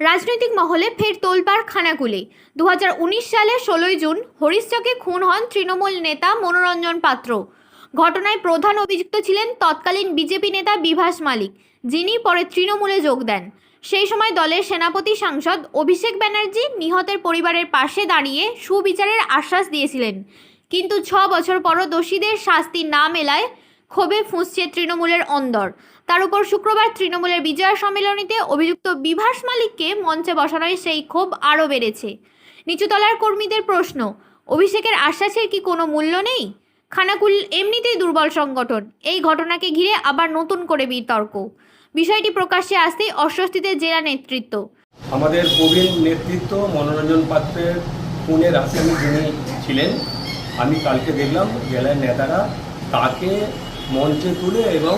রাজনৈতিক মহলে ফের তোলপাড় খানাকুলে। দু সালে ষোলোই জুন হরিশচকে খুন হন তৃণমূল নেতা মনোরঞ্জন পাত্র। ঘটনায় প্রধান অভিযুক্ত ছিলেন তৎকালীন বিজেপি নেতা বিভাস মালিক, যিনি পরে তৃণমূলে যোগ দেন। সেই সময় দলের সেনাপতি সাংসদ অভিষেক ব্যানার্জি নিহতের পরিবারের পাশে দাঁড়িয়ে সুবিচারের আশ্বাস দিয়েছিলেন। কিন্তু ছ বছর পরও দোষীদের শাস্তি না মেলায় ক্ষোভে ফুঁসছে তৃণমূলের অন্দর। তার উপর শুক্রবার তৃণমূলের বিজয়া সম্মেলনীতে অভিযুক্ত বিভাস মালিককে মঞ্চে বসানোয় সেই ক্ষোভ আরও বেড়েছে। নিচুতলার কর্মীদের প্রশ্ন, অভিষেকের আশ্বাসের কি কোনো মূল্য নেই? খানাকুল এমনিতেই দুর্বল সংগঠন, এই ঘটনাকে ঘিরে আবার নতুন করে বিতর্ক। বিষয়টি প্রকাশ্যে আসতেই অস্বস্তিতে জেলা নেতৃত্ব। আমাদের প্রবীণ নেতৃত্ব মনোরঞ্জন পাত্রের খুনের আসামি যিনি ছিলেন। আমি কালকে দেখলাম জেলার নেতারা তাকে মঞ্চে তুলে এবং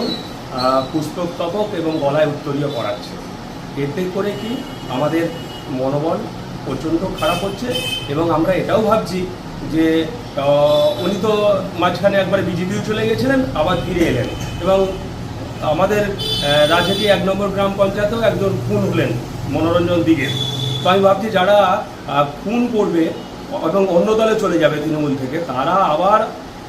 পুষ্পস্তবক এবং গলায় উত্তরীয় করাচ্ছে। এতে করে কি আমাদের মনোবল প্রচণ্ড খারাপ হচ্ছে এবং আমরা এটাও ভাবছি যে উনি তো মাঝখানে একবার বিজেপিও চলে গেছিলেন, আবার ফিরে এলেন এবং আমাদের রাজনীতি এক নম্বর গ্রাম পঞ্চায়েতেও একজন খুন হলেন মনোরঞ্জন দিকে তো আমি ভাবছি যারা খুন করবে এবং অন্য দলে চলে যাবে তৃণমূল থেকে, তারা আবার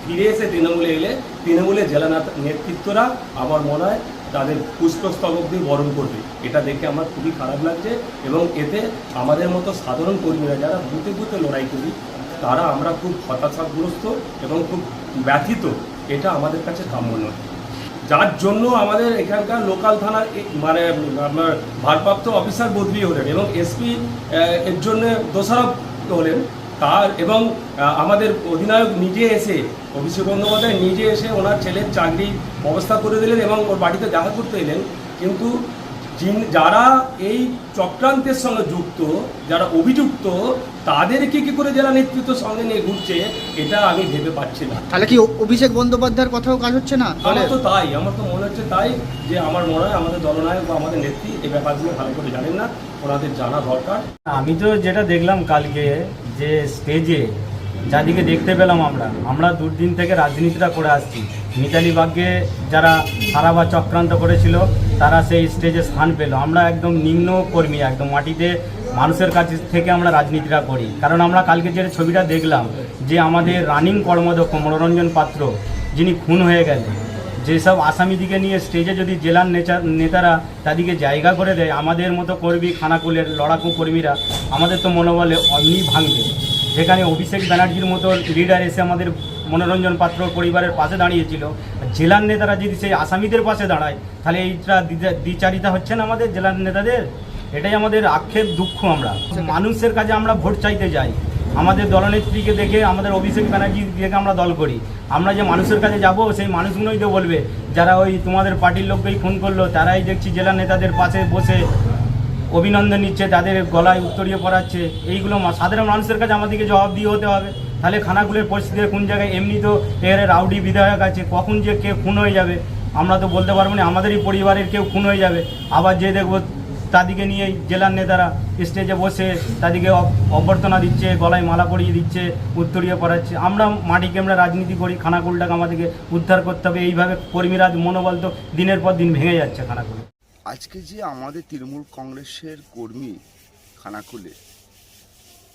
ফিরে এসে তৃণমূলে এলে তৃণমূলের জেলা নেতা- নেতৃত্বরা আমার মনে হয় তাদের পুষ্পস্তবক দিয়ে বরণ করবে। এটা দেখে আমার খুবই খারাপ লাগছে এবং এতে আমাদের মতো সাধারণ কর্মীরা যারা বুথে বুথে লড়াই করি, তারা আমরা খুব হতাশাগ্রস্ত এবং খুব ব্যথিত। এটা আমাদের কাছে কাম্য নয়। যার জন্য আমাদের এখানকার লোকাল থানার মানে আপনার ভারপ্রাপ্ত অফিসার বদলি হলেন এবং এসপি এর জন্য দোষারোপ হলেন। তার এবং আমাদের অধিনায়ক নিজে এসে অভিষেক বন্দ্যোপাধ্যায় নিজে এসে ওনার ছেলের চাকরি ব্যবস্থা করে দিলেন এবং ওর বাড়িতে দেখা করতে এলেন। কিন্তু যারা এই চক্রান্তের সঙ্গে যুক্ত যারা অভিযুক্ত তাদেরকে কি করে জেলা নেতৃত্ব সঙ্গে নিয়ে ঘুরছে এটা আমি ভেবে পাচ্ছি না। তাহলে কি অভিষেক বন্দ্যোপাধ্যায়ের কথাও কাজ হচ্ছে না? আমার দলের? তো তাই আমার তো মনে হচ্ছে তাই যে আমার মনে হয় আমাদের দলনায়ক বা আমাদের নেত্রী এই ব্যাপারগুলো ভালো করে জানেন না। ওনাদের জানা দরকার। আমি তো যেটা দেখলাম কালকে যে স্টেজে যাদিকে দেখতে পেলাম আমরা আমরা দুদিন থেকে রাজনীতিটা করে আসছি। মিতালি বাগকে যারা সারা বা চক্রান্ত করেছিল, তারা সেই স্টেজে স্থান পেল। আমরা একদম নিম্ন কর্মী, একদম মাটিতে মানুষের কাছ থেকে আমরা রাজনীতিটা করি। কারণ আমরা কালকে যে ছবিটা দেখলাম, যে আমাদের রানিং কর্মদক্ষ, মনোরঞ্জন পাত্র, যিনি খুন হয়ে গেলেন যেসব আসামিদিকে নিয়ে স্টেজে যদি জেলার নেচার, নেতারা তাদেরকে জায়গা করে দেয়, আমাদের মতো কর্মী, খানাকুলের লড়াকু কর্মীরা, আমাদের তো মনোবলে অমনি ভাঙবে। যেখানে অভিষেক ব্যানার্জির মতো লিডার এসে আমাদের মনোরঞ্জন পাত্র পরিবারের পাশে দাঁড়িয়েছিল, জেলার নেতারা যদি সেই আসামিদের পাশে দাঁড়ায়, তাহলে এইটা দ্বিচারিতা হচ্ছে না আমাদের জেলার নেতাদের? এটাই আমাদের আক্ষেপ, দুঃখ আমরা। মানুষের কাছে আমরা ভোট চাইতে যাই। আমাদের দলনেত্রীকে দেখে আমাদের অভিষেক ব্যানার্জি দেখে আমরা দল করি। আমরা যে মানুষের কাছে যাব, সেই মানুষগুলোই তো বলবে। যারা ওই তোমাদের পার্টির লোককেই খুন করল, তারাই দেখছি জেলা নেতাদের পাশে বসে অভিনন্দন নিচ্ছে, তাদের গলায় উত্তরীয় পড়াচ্ছে এইগুলো সাধারণ মানুষের কাছে আমাদেরকে জবাব দিয়ে হতে হবে। তাহলে খানাগুলোর পরিস্থিতি কোন জায়গায়? এমনি তো এখানে রাউডি বিধায়ক আছে, কখন যে কে খুন হয়ে যাবে? আমরা তো বলতে পারব না, আমাদেরই পরিবারের কেউ খুন হয়ে যাবে। আবার যে দেখব তাদেরকে নিয়ে জেলার নেতারা স্টেজে বসে তাদেরকে অভ- অভ্যর্থনা দিচ্ছে, গলায় মালা পরিয়ে দিচ্ছে, উত্তরীয় পড়াচ্ছে। আমরা মাটিকে আমরা রাজনীতি করি, খানাকুলটাকে আমাদেরকে উদ্ধার করতে হবে। এইভাবে কর্মীরা মনোবল তো দিনের পর দিন ভেঙে যাচ্ছে খানাকুল। আজকে যে আমাদের তৃণমূল কংগ্রেসের কর্মী খানাকুলে,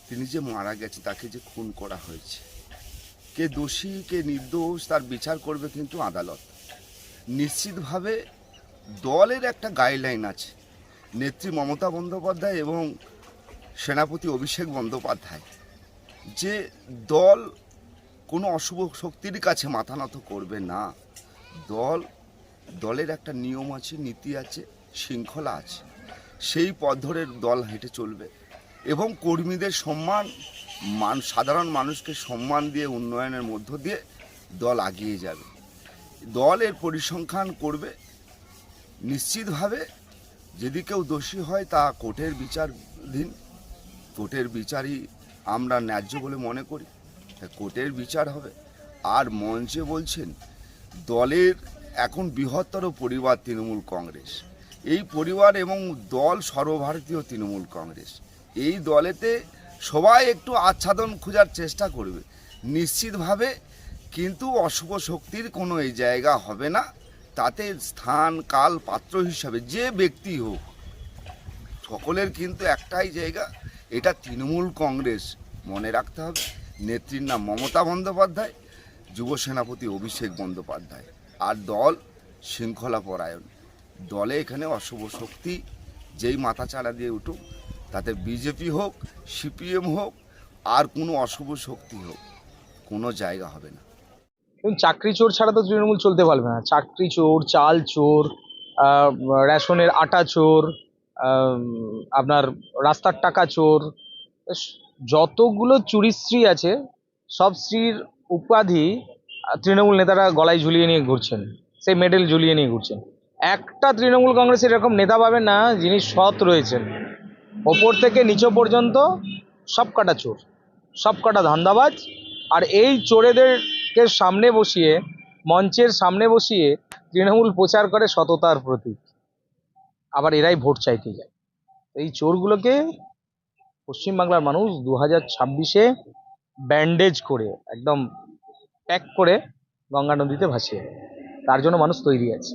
তিনি যে মারা গেছে তাকে যে খুন করা হয়েছে, কে দোষী, কে নির্দোষ, তার বিচার করবে কিন্তু আদালত। নিশ্চিতভাবে দলের একটা গাইডলাইন আছে। নেত্রী মমতা বন্দ্যোপাধ্যায় এবং সেনাপতি অভিষেক বন্দ্যোপাধ্যায়। যে দল কোনো অশুভ শক্তির কাছে মাথা নত করবে না। দল, দলের একটা নিয়ম আছে, নীতি আছে, শৃঙ্খলা আছে। সেই পথ ধরে দল হেঁটে চলবে এবং কর্মীদের সম্মান, মান, সাধারণ মানুষকে সম্মান দিয়ে, উন্নয়নের মধ্য দিয়ে দল আগিয়ে যাবে। দল এর পরিসংখ্যান করবে, নিশ্চিতভাবে যদি কেউ দোষী হয়, তা কোর্টের বিচারধীন। কোর্টের বিচারই আমরা ন্যায্য বলে মনে করি। কোর্টের বিচার হবে। আর মঞ্চে বলছেন, দলের এখন বৃহত্তর পরিবার তৃণমূল কংগ্রেস। এই পরিবার এবং দল সর্বভারতীয় তৃণমূল কংগ্রেস। এই দলেতে সবাই একটু আচ্ছাদন খোঁজার চেষ্টা করবে। নিশ্চিতভাবে কিন্তু অশুভ শক্তির কোনো এই জায়গা হবে না। তাতে স্থান, কাল, পাত্র হিসাবে যে ব্যক্তি হোক, সকলের কিন্তু একটাই জায়গা, এটা তৃণমূল কংগ্রেস। মনে রাখতে হবে, নেত্রীর নাম মমতা বন্দ্যোপাধ্যায়, যুব সেনাপতি অভিষেক বন্দ্যোপাধ্যায় আর দল শৃঙ্খলা পরায়ণ। দলে এখানে অশুভ শক্তি, যেই মাথা চাড়া দিয়ে উঠুক, তাতে বিজেপি হোক, সিপিএম হোক, আর কোনো অশুভ শক্তি হোক, কোনো জায়গা হবে না। চাকরি চোর ছাড়া তো তৃণমূল চলতে পারবে না। চাকরি চোর, চাল চোর রেশনের আটা চোর আপনার রাস্তার টাকা চোর যতগুলো চুরি স্ত্রী আছে, সব স্ত্রীর উপাধি তৃণমূল নেতারা গলায় ঝুলিয়ে নিয়ে ঘুরছেন, সেই মেডেল ঝুলিয়ে নিয়ে ঘুরছেন। একটা তৃণমূল কংগ্রেসের এরকম নেতা পাবেন না, যিনি সৎ রয়েছেন। ওপর থেকে নিচে পর্যন্ত সব কটা চোর সব কটা ধান্দাবাজ, আর এই চোরেদেরকে সামনে বসিয়ে, মঞ্চের সামনে বসিয়ে তৃণমূল প্রচার করে সততার প্রতীক। আবার এরাই ভোট চাইতে যায়। এই চোরগুলোকে পশ্চিমবাংলার মানুষ দু হাজার ছাব্বিশে ব্যান্ডেজ করে, একদম প্যাক করে গঙ্গা নদীতে ভাসিয়ে। তার জন্য মানুষ তৈরি আছে।